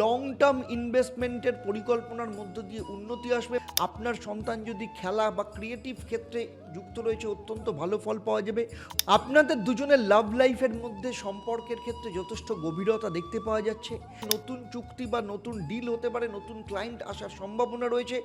Long term ইনভেস্টমেন্টের পরিকল্পনার মধ্য দিয়ে উন্নতি আসবে। আপনার সন্তান যদি খেলা বা ক্রিয়েটিভ ক্ষেত্রে যুক্ত রয়েছে, অত্যন্ত ভালো ফল পাওয়া যাবে। আপনাদের দুজনের লাভ লাইফের মধ্যে সম্পর্কের ক্ষেত্রে যথেষ্ট গভীরতা দেখতে পাওয়া যাচ্ছে। নতুন চুক্তি বা নতুন ডিল হতে পারে, নতুন ক্লায়েন্ট আসার সম্ভাবনা রয়েছে।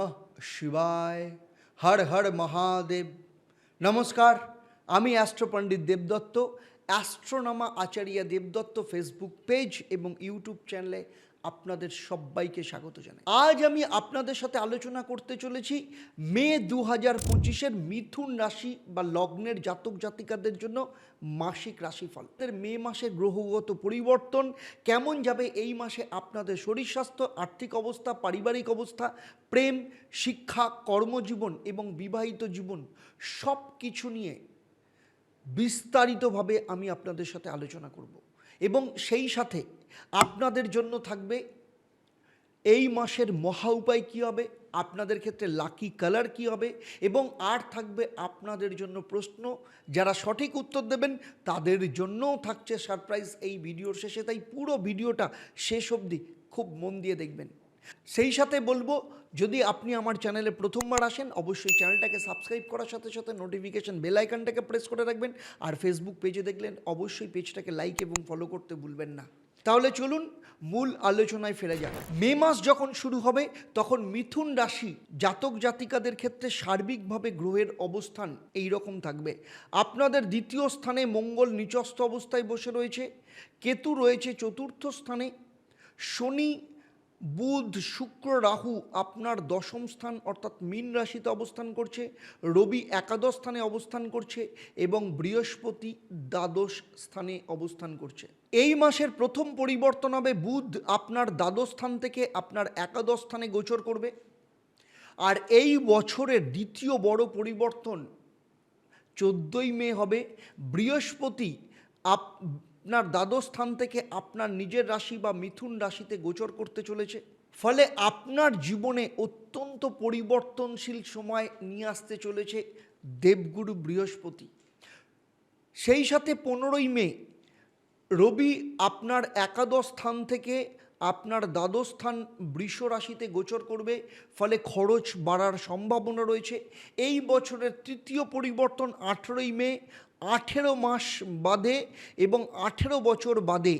নমঃ শিবায় হর হর মহাদেব নমস্কার আমি অ্যাস্ট্রোপণ্ডিত দেবদত্ত অ্যাস্ট্রোনামা আচার্য দেবদত্ত ফেসবুক পেজ এবং ইউটিউব চ্যানেলে আপনাদের সবাইকে স্বাগত জানাই। আজ আমি আপনাদের সাথে আলোচনা করতে চলেছি মে দু হাজার পঁচিশের মিথুন রাশি বা লগ্নের জাতক জাতিকাদের জন্য মাসিক রাশিফল। মে মাসে গ্রহগত পরিবর্তন, কেমন যাবে এই মাসে আপনাদের শরীর স্বাস্থ্য, আর্থিক অবস্থা, পারিবারিক অবস্থা, প্রেম, শিক্ষা, কর্মজীবন এবং বিবাহিত জীবন সব কিছু নিয়ে বিস্তারিতভাবে আমি আপনাদের সাথে আলোচনা করব। এবং সেই সাথে আপনাদের জন্য থাকবে। এই মাসের মহা উপায় কী হবে? আপনাদের ক্ষেত্রে লাকি কালার কি হবে? এবং আর থাকবে আপনাদের জন্য প্রশ্ন, যারা সঠিক উত্তর দেবেন তাদের জন্যও থাকছে সারপ্রাইজ এই ভিডিওর শেষে। তাই পুরো ভিডিওটা শেষ অবধি খুব মন দিয়ে দেখবেন। সেই সাথে বলব, যদি আপনি আমার চ্যানেলে প্রথমবার আসেন, অবশ্যই চ্যানেলটাকে সাবস্ক্রাইব করার সাথে সাথে নোটিফিকেশন বেল আইকনটাকে প্রেস করে রাখবেন আর ফেসবুক পেজে দেখলেন, অবশ্যই পেজটাকে লাইক এবং ফলো করতে ভুলবেন না। তাহলে চলুন মূল আলোচনায় ফেরা যাক। মে মাস যখন শুরু হবে, তখন মিথুন রাশি জাতক জাতিকাদের ক্ষেত্রে সার্বিকভাবে গ্রহের অবস্থান এই রকম থাকবে। আপনাদের দ্বিতীয় স্থানে মঙ্গল নিচস্থ অবস্থায় বসে রয়েছে, কেতু রয়েছে চতুর্থ স্থানে, শনি বুধ, শুক্র, রাহু আপনার দশম স্থান অর্থাৎ মীন রাশিতে অবস্থান করছে, রবি একাদশ স্থানে অবস্থান করছে এবং বৃহস্পতি দ্বাদশ স্থানে অবস্থান করছে। এই মাসের প্রথম পরিবর্তন হবে বুধ, আপনার দ্বাদশ স্থান থেকে আপনার একাদশ স্থানে গোচর করবে। আর এই বছরের দ্বিতীয় বড় পরিবর্তন চোদ্দোই মে হবে, বৃহস্পতি আপনার দ্বাদশ স্থান থেকে আপনার নিজের রাশি বা মিথুন রাশিতে গোচর করতে চলেছে। ফলে আপনার জীবনে অত্যন্ত পরিবর্তনশীল সময় নিয়ে আসতে চলেছে দেবগুরু বৃহস্পতি। সেই সাথে পনেরোই মে, রবি আপনার একাদশ স্থান থেকে আপনার দ্বাদশ স্থান বৃষ রাশিতে গোচর করবে। ফলে খরচ বাড়ার সম্ভাবনা রয়েছে। এই বছরের তৃতীয় পরিবর্তন আঠেরোই মে আঠেরো মাস বাদে এবং আঠেরো বছর বাদে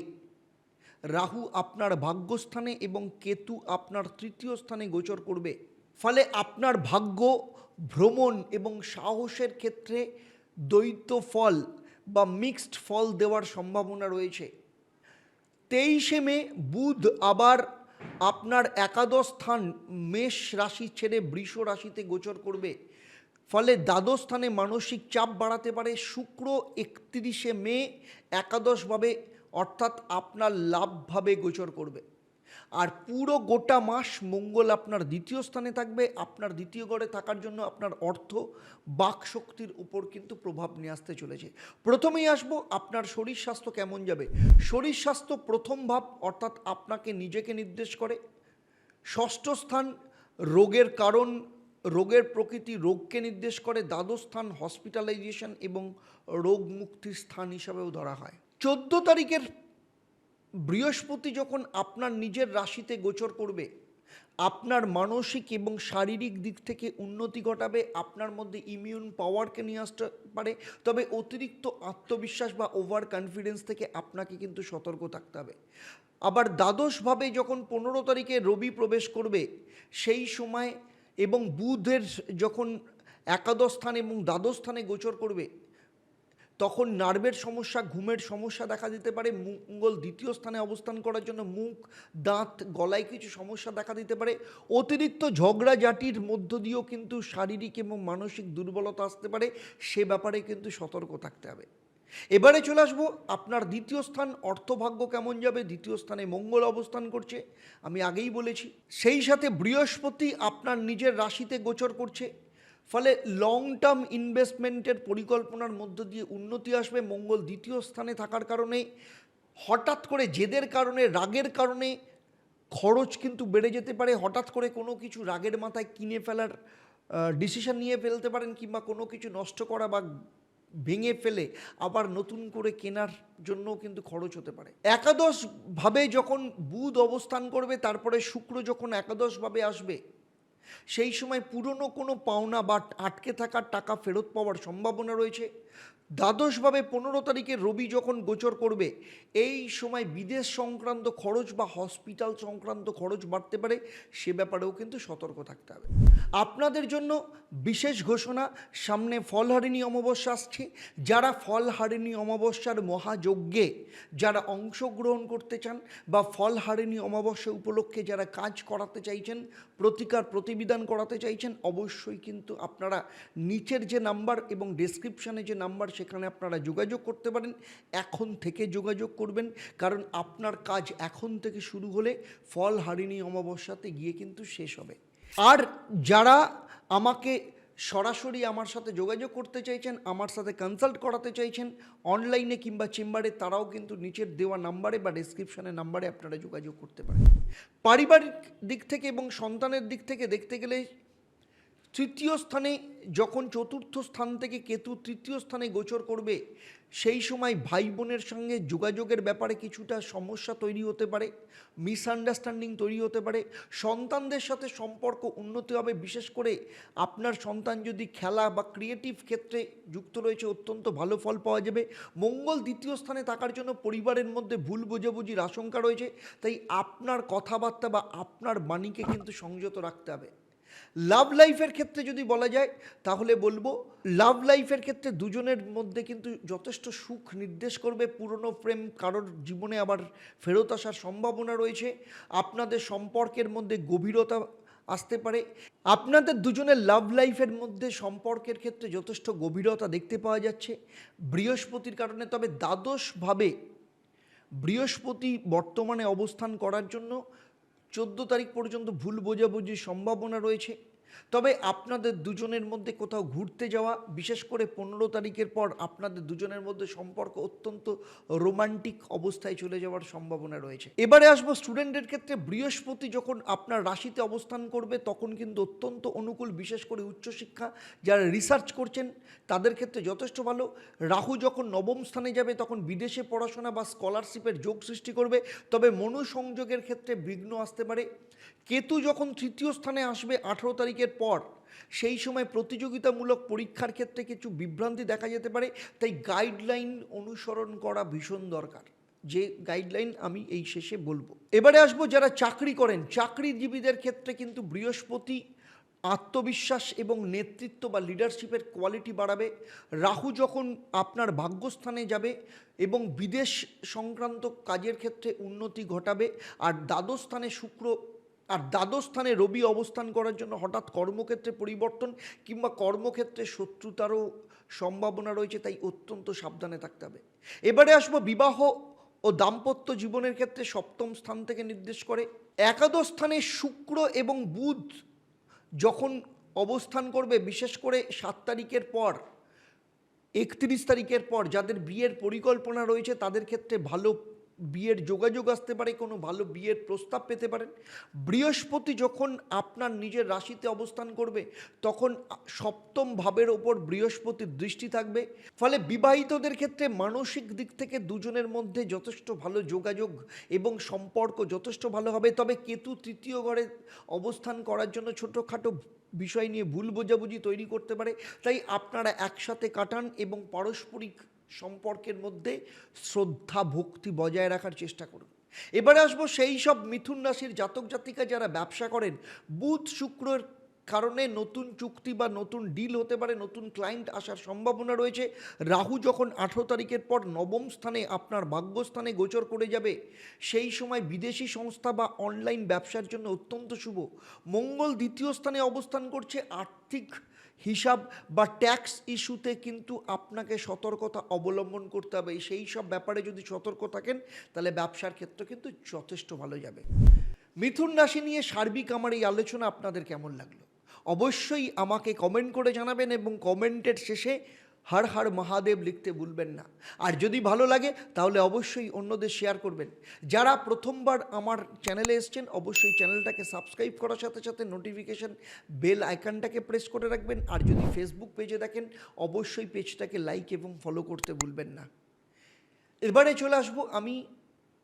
রাহু আপনার ভাগ্যস্থানে এবং কেতু আপনার তৃতীয় স্থানে গোচর করবে। ফলে আপনার ভাগ্য ভ্রমণ এবং সাহসের ক্ষেত্রে দ্বৈত ফল বা মিক্সড ফল দেওয়ার সম্ভাবনা রয়েছে। তেইশে মে, বুধ আবার আপনার একাদশ স্থান মেষ রাশি ছেড়ে বৃষ রাশিতে গোচর করবে। ফলে দ্বাদশ স্থানে মানসিক চাপ বাড়াতে পারে। শুক্র একত্রিশে মে একাদশভাবে, অর্থাৎ আপনার লাভভাবে গোচর করবে। আর পুরো গোটা মাস মঙ্গল আপনার দ্বিতীয় স্থানে থাকবে। আপনার দ্বিতীয় ঘরে থাকার জন্য আপনার অর্থ বাক শক্তির উপর কিন্তু প্রভাব নিয়ে আসতে চলেছে। প্রথমেই আসব আপনার শরীর স্বাস্থ্য কেমন যাবে। শরীর স্বাস্থ্য প্রথম ভাব, অর্থাৎ আপনাকে নিজেকে নির্দেশ করে। ষষ্ঠ স্থান, রোগের কারণ রোগের প্রকৃতি রোগকে নির্দেশ করে দ্বাদশ স্থান হসপিটালাইজেশন এবং রোগ মুক্তির স্থান হিসাবেও ধরা হয়। চোদ্দ তারিখের বৃহস্পতি যখন আপনার নিজের রাশিতে গোচর করবে, আপনার মানসিক এবং শারীরিক দিক থেকে উন্নতি ঘটাবে, আপনার মধ্যে ইমিউন পাওয়ারকে নিয়ে আসতে পারে, তবে অতিরিক্ত আত্মবিশ্বাস বা ওভার কনফিডেন্স থেকে আপনাকে কিন্তু সতর্ক থাকতে হবে। আবার দ্বাদশভাবে যখন পনেরো তারিখে রবি প্রবেশ করবে, সেই সময় এবং বুধের যখন একাদশ স্থান এবং দ্বাদশ স্থানে গোচর করবে, তখন নার্ভের সমস্যা, ঘুমের সমস্যা দেখা দিতে পারে, মঙ্গল দ্বিতীয় স্থানে অবস্থান করার জন্য মুখ, দাঁত, গলায় কিছু সমস্যা দেখা দিতে পারে। অতিরিক্ত ঝগড়াঝাটির মধ্য দিয়েও কিন্তু শারীরিক এবং মানসিক দুর্বলতা আসতে পারে, সে ব্যাপারে কিন্তু সতর্ক থাকতে হবে। এবারে চলে আসব, আপনার দ্বিতীয় স্থান অর্থভাগ্য কেমন যাবে? দ্বিতীয় স্থানে মঙ্গল অবস্থান করছে, আমি আগেই বলেছি। সেই সাথে বৃহস্পতি আপনার নিজের রাশিতে গোচর করছে, ফলে লং টার্ম ইনভেস্টমেন্টের পরিকল্পনার মধ্য দিয়ে উন্নতি আসবে। মঙ্গল দ্বিতীয় স্থানে থাকার কারণে, হঠাৎ করে জেদের কারণে, রাগের কারণে খরচ কিন্তু বেড়ে যেতে পারে। হঠাৎ করে কোনো কিছু রাগের মাথায় কিনে ফেলার ডিসিশন নিয়ে ফেলতে পারেন কিংবা কোনো কিছু নষ্ট করা বা ভেঙে ফেলে আবার নতুন করে কেনার জন্য কিন্তু খরচ হতে পারে। একাদশভাবে যখন বুধ অবস্থান করবে, তারপরে শুক্র যখন একাদশভাবে আসবে, সেই সময় পুরনো কোনো পাওনা বা আটকে থাকার টাকা ফেরত পাওয়ার সম্ভাবনা রয়েছে। দ্বাদশভাবে পনেরো তারিখে রবি যখন গোচর করবে, এই সময় বিদেশ সংক্রান্ত খরচ বা হসপিটাল সংক্রান্ত খরচ বাড়তে পারে, সে ব্যাপারেও কিন্তু সতর্ক থাকতে হবে। আপনাদের জন্য বিশেষ ঘোষণা, সামনে ফলহারিণী অমাবস্যা আসছে। যারা ফলহারিণী অমাবস্যার মহাযজ্ঞে যারা অংশগ্রহণ করতে চান বা ফলহারিণী অমাবস্যা উপলক্ষে যারা কাজ করাতে চাইছেন প্রতিকার প্রতিবিধান করাতে চাইছেন, অবশ্যই কিন্তু আপনারা নিচের যে নাম্বার এবং ডেসক্রিপশানে যে নাম্বার, সেখানে আপনারা যোগাযোগ করতে পারেন। এখন থেকে যোগাযোগ করবেন, কারণ আপনার কাজ এখন থেকে শুরু হলে ফল হারিণী অমাবস্যাতে গিয়ে কিন্তু শেষ হবে। আর যারা আমাকে সরাসরি আমার সাথে যোগাযোগ করতে চাইছেন, আমার সাথে কনসাল্ট করাতে চাইছেন অনলাইনে কিংবা চেম্বারে তারাও কিন্তু নিচের দেওয়া নাম্বারে বা ডিসক্রিপশানের নাম্বারে আপনারা যোগাযোগ করতে পারেন। পারিবারিক দিক থেকে এবং সন্তানের দিক থেকে দেখতে গেলে তৃতীয় স্থানে যখন চতুর্থ স্থান থেকে কেতু তৃতীয় স্থানে গোচর করবে, সেই সময় ভাই বোনের সঙ্গে যোগাযোগের ব্যাপারে কিছুটা সমস্যা তৈরি হতে পারে মিসআন্ডারস্ট্যান্ডিং তৈরি হতে পারে। সন্তানদের সাথে সম্পর্ক উন্নতি হবে, বিশেষ করে আপনার সন্তান যদি খেলা বা ক্রিয়েটিভ ক্ষেত্রে যুক্ত রয়েছে, অত্যন্ত ভালো ফল পাওয়া যাবে। মঙ্গল দ্বিতীয় স্থানে থাকার জন্য পরিবারের মধ্যে ভুল বোঝাবুঝির আশঙ্কা রয়েছে, তাই আপনার কথাবার্তা বা আপনার বাণীকে কিন্তু সংযত রাখতে হবে। লাভ লাইফের ক্ষেত্রে যদি বলা যায়, তাহলে বলব লাভ লাইফের ক্ষেত্রে দুজনের মধ্যে কিন্তু যথেষ্ট সুখ নির্দেশ করবে। পুরনো প্রেম কারোর জীবনে আবার ফেরত আসার সম্ভাবনা রয়েছে। আপনাদের সম্পর্কের মধ্যে গভীরতা আসতে পারে। আপনাদের দুজনের লাভ লাইফের মধ্যে সম্পর্কের ক্ষেত্রে যথেষ্ট গভীরতা দেখতে পাওয়া যাচ্ছে। বৃহস্পতির কারণে, তবে দ্বাদশভাবে বৃহস্পতি বর্তমানে অবস্থান করার জন্য চোদ্দ তারিখ পর্যন্ত ভুল বোঝাবুঝির সম্ভাবনা রয়েছে। তবে আপনাদের দুজনের মধ্যে কোথাও ঘুরতে যাওয়া, বিশেষ করে পনেরো তারিখের পর আপনাদের দুজনের মধ্যে সম্পর্ক অত্যন্ত রোমান্টিক অবস্থায় চলে যাওয়ার সম্ভাবনা রয়েছে। এবারে আসব স্টুডেন্টের ক্ষেত্রে বৃহস্পতি যখন আপনার রাশিতে অবস্থান করবে, তখন কিন্তু অত্যন্ত অনুকূল, বিশেষ করে উচ্চশিক্ষা যারা রিসার্চ করছেন, তাদের ক্ষেত্রে যথেষ্ট ভালো। রাহু যখন নবম স্থানে যাবে, তখন বিদেশে পড়াশোনা বা স্কলারশিপের যোগ সৃষ্টি করবে। তবে মনোসংযোগের ক্ষেত্রে বিঘ্ন আসতে পারে। কেতু যখন তৃতীয় স্থানে আসবে, আঠেরো তারিখের পর সেই সময় প্রতিযোগিতামূলক পরীক্ষার ক্ষেত্রে কিছু বিভ্রান্তি দেখা যেতে পারে, তাই গাইডলাইন অনুসরণ করা ভীষণ দরকার। যে গাইডলাইন আমি এই শেষে বলব। এবারে আসব যারা চাকরি করেন, চাকরিজীবীদের ক্ষেত্রে কিন্তু বৃহস্পতি আত্মবিশ্বাস এবং নেতৃত্ব বা লিডারশিপের কোয়ালিটি বাড়াবে। রাহু যখন আপনার ভাগ্যস্থানে যাবে এবং বিদেশ সংক্রান্ত কাজের ক্ষেত্রে উন্নতি ঘটাবে, আর দ্বাদশ স্থানে শুক্র আর দ্বাদশ স্থানে রবি অবস্থান করার জন্য হঠাৎ কর্মক্ষেত্রে পরিবর্তন কিংবা কর্মক্ষেত্রে শত্রুতারও সম্ভাবনা রয়েছে, তাই অত্যন্ত সাবধানে থাকতে হবে। এবারে আসব বিবাহ ও দাম্পত্য জীবনের ক্ষেত্রে সপ্তম স্থান থেকে নির্দেশ করে। একাদশ স্থানে শুক্র এবং বুধ যখন অবস্থান করবে, বিশেষ করে সাত তারিখের পর, একত্রিশ তারিখের পর যাদের বিয়ের পরিকল্পনা রয়েছে, তাদের ক্ষেত্রে ভালো বিয়ের যোগাযোগ আসতে পারে, কোনো ভালো বিয়ের প্রস্তাব পেতে পারেন। বৃহস্পতি যখন আপনার নিজের রাশিতে অবস্থান করবে, তখন সপ্তম ভাবের ওপর বৃহস্পতির দৃষ্টি থাকবে। ফলে বিবাহিতদের ক্ষেত্রে মানসিক দিক থেকে দুজনের মধ্যে যথেষ্ট ভালো যোগাযোগ এবং সম্পর্ক যথেষ্ট ভালো হবে। তবে কেতু তৃতীয় ঘরে অবস্থান করার জন্য ছোটোখাটো বিষয় নিয়ে ভুল বোঝাবুঝি তৈরি করতে পারে। তাই আপনারা একসাথে কাটান এবং পারস্পরিক সম্পর্কের মধ্যে শ্রদ্ধা, ভক্তি বজায় রাখার চেষ্টা করুন। এবারে আসব সেই সব মিথুন রাশির জাতক জাতিকা যারা ব্যবসা করেন, বুধ, শুক্রের কারণে নতুন চুক্তি বা নতুন ডিল হতে পারে, নতুন ক্লায়েন্ট আসার সম্ভাবনা রয়েছে। রাহু যখন আঠেরো তারিখের পর নবম স্থানে আপনার ভাগ্যস্থানে গোচর করে যাবে, সেই সময় বিদেশি সংস্থা বা অনলাইন ব্যবসার জন্য অত্যন্ত শুভ। মঙ্গল দ্বিতীয় স্থানে অবস্থান করছে আর্থিক হিসাব বা ট্যাক্স ইস্যুতে কিন্তু আপনাকে সতর্কতা অবলম্বন করতে হবে। সেই সব ব্যাপারে যদি সতর্ক থাকেন, তাহলে ব্যবসার ক্ষেত্রে কিন্তু যথেষ্ট ভালো যাবে। মিথুন রাশি নিয়ে সার্বিক আমার এই আলোচনা আপনাদের কেমন লাগল? অবশ্যই আমাকে কমেন্ট করে জানাবেন এবং কমেন্টের শেষে হর হর মহাদেব লিখতে ভুলবেন না। আর যদি ভালো লাগে, তাহলে অবশ্যই অন্যদের শেয়ার করবেন। যারা প্রথমবার আমার চ্যানেলে এসছেন, অবশ্যই চ্যানেলটাকে সাবস্ক্রাইব করার সাথে সাথে নোটিফিকেশন বেল আইকনটাকে প্রেস করে রাখবেন। আর যদি ফেসবুক পেজে দেখেন, অবশ্যই পেজটাকে লাইক এবং ফলো করতে ভুলবেন না। এবারে চলে আসব আমি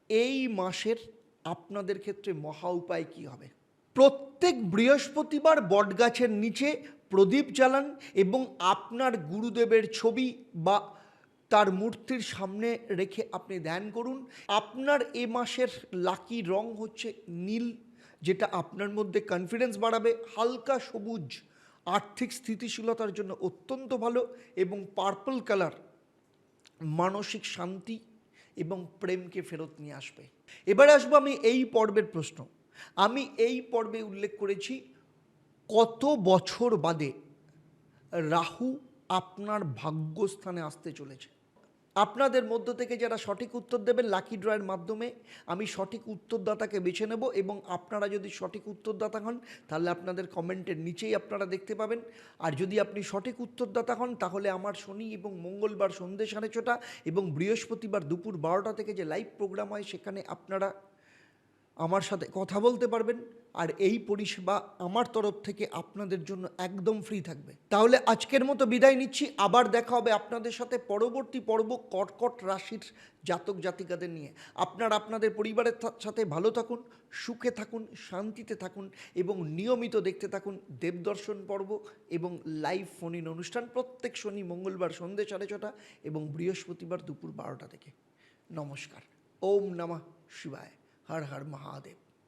এই মাসের আপনাদের ক্ষেত্রে মহা উপায় কী হবে? প্রত্যেক বৃহস্পতিবার বটগাছের নিচে প্রদীপ জ্বালান এবং আপনার গুরুদেবের ছবি বা তার মূর্তির সামনে রেখে আপনি ধ্যান করুন। আপনার এ মাসের লাকি রং হচ্ছে নীল, যেটা আপনার মধ্যে কনফিডেন্স বাড়াবে। হালকা সবুজ, আর্থিক স্থিতিশীলতার জন্য অত্যন্ত ভালো এবং পার্পল কালার মানসিক শান্তি এবং প্রেমকে ফেরত নিয়ে আসবে। এবারে আসব আমি এই পর্বের প্রশ্ন। আমি এই পর্বে উল্লেখ করেছি কত বছর বাদে রাহু আপনার ভাগ্যস্থানে আসতে চলেছে। আপনাদের মধ্য থেকে যারা সঠিক উত্তর দেবেন লাকি ড্রয়ের মাধ্যমে আমি সঠিক উত্তরদাতাকে বেছে নেব এবং আপনারা যদি সঠিক উত্তরদাতা হন, তাহলে আপনাদের কমেন্টের নিচেই আপনারা দেখতে পাবেন। আর যদি আপনি সঠিক উত্তরদাতা হন, তাহলে আমার শনি এবং মঙ্গলবার সন্ধ্যে সাড়ে ছটা এবং বৃহস্পতিবার দুপুর বারোটা থেকে যে লাইভ প্রোগ্রাম হয়, সেখানে আপনারা আমার সাথে কথা বলতে পারবেন আর এই পরিষেবা আমার তরফ থেকে আপনাদের জন্য একদম ফ্রি থাকবে। তাহলে আজকের মতো বিদায় নিচ্ছি, আবার দেখা হবে আপনাদের সাথে পরবর্তী পর্ব কটকট রাশির জাতক জাতিকাদের নিয়ে। আপনারা আপনাদের পরিবারের সাথে ভালো থাকুন, সুখে থাকুন, শান্তিতে থাকুন এবং নিয়মিত দেখতে থাকুন দেবদর্শন পর্ব এবং লাইভ ফোন ইন অনুষ্ঠান প্রত্যেক শনি, মঙ্গলবার সন্ধ্যে সাড়ে ছটা এবং বৃহস্পতিবার দুপুর বারোটা থেকে। নমস্কার। ওম নমঃ শিবায়। হর হর মহাদেব